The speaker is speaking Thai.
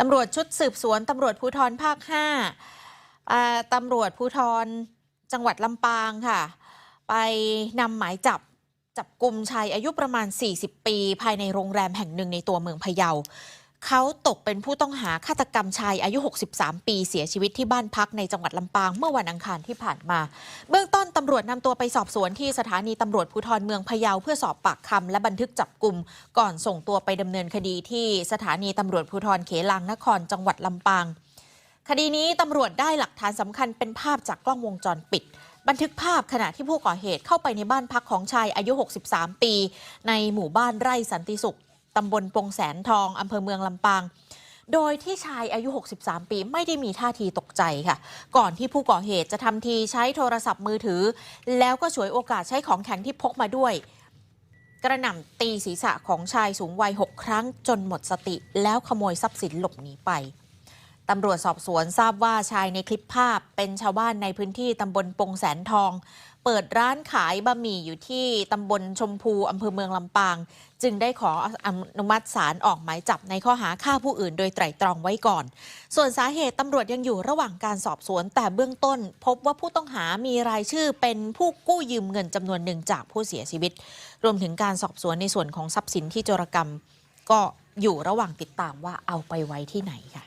ตำรวจชุดสืบสวนตำรวจภูธรภาค5อ่าตำรวจภูธรจังหวัดลำปางค่ะ ไปนำหมายจับจับกลุ่มชายอายุประมาณ 40 ปี ภายในโรงแรมแห่งหนึ่งในตัวเมืองพะเยา เขาตกเป็นผู้ต้องหาฆาตกรรมชายอายุ 63 ปีเสียชีวิตที่บ้านพักในจังหวัดลำปางเมื่อวันอังคารที่ผ่านมา เบื้องต้นตำรวจนำตัวไปสอบสวนที่สถานีตำรวจภูธรเมืองพะเยาเพื่อสอบปากคำและบันทึกจับกลุ่มก่อนส่งตัวไปดำเนินคดีที่สถานีตำรวจภูธรเขลางนครจังหวัดลำปาง คดีนี้ตำรวจได้หลักฐานสำคัญเป็นภาพจากกล้องวงจรปิดบันทึกภาพขณะที่ผู้ก่อเหตุเข้าไปในบ้านพักของชายอายุ 63 ปี ในหมู่บ้านไร่สันติสุข ตำบลปงแสนทองอำเภอเมืองลำปาง โดยที่ชายอายุ 63 ปีไม่ได้มีท่าทีตกใจค่ะ ก่อนที่ผู้ก่อเหตุจะทำทีใช้โทรศัพท์มือถือ แล้วก็ฉวยโอกาสใช้ของแข็งที่พกมาด้วย กระหน่ำตีศีรษะของชายสูงวัย 6 ครั้งจนหมดสติ แล้วขโมยทรัพย์สินหลบหนีไป ตำรวจสอบสวนทราบว่าชายในคลิปภาพเป็นชาวบ้านในพื้นที่ตำบลปงแสนทอง เปิดร้านขายบะหมี่อยู่ที่ตำบลชมพูอำเภอเมืองลำปาง จึงได้ขออนุมัติศาลออกหมายจับในข้อหาฆ่าผู้อื่นโดยไตร่ตรองไว้ก่อน ส่วนสาเหตุตำรวจยังอยู่ระหว่างการสอบสวน แต่เบื้องต้น พบว่าผู้ต้องหามีรายชื่อเป็นผู้กู้ยืมเงินจำนวนหนึ่งจากผู้เสียชีวิต รวมถึงการสอบสวนในส่วนของทรัพย์สินที่โจรกรรม ก็อยู่ระหว่างติดตามว่าเอาไปไว้ที่ไหนค่ะ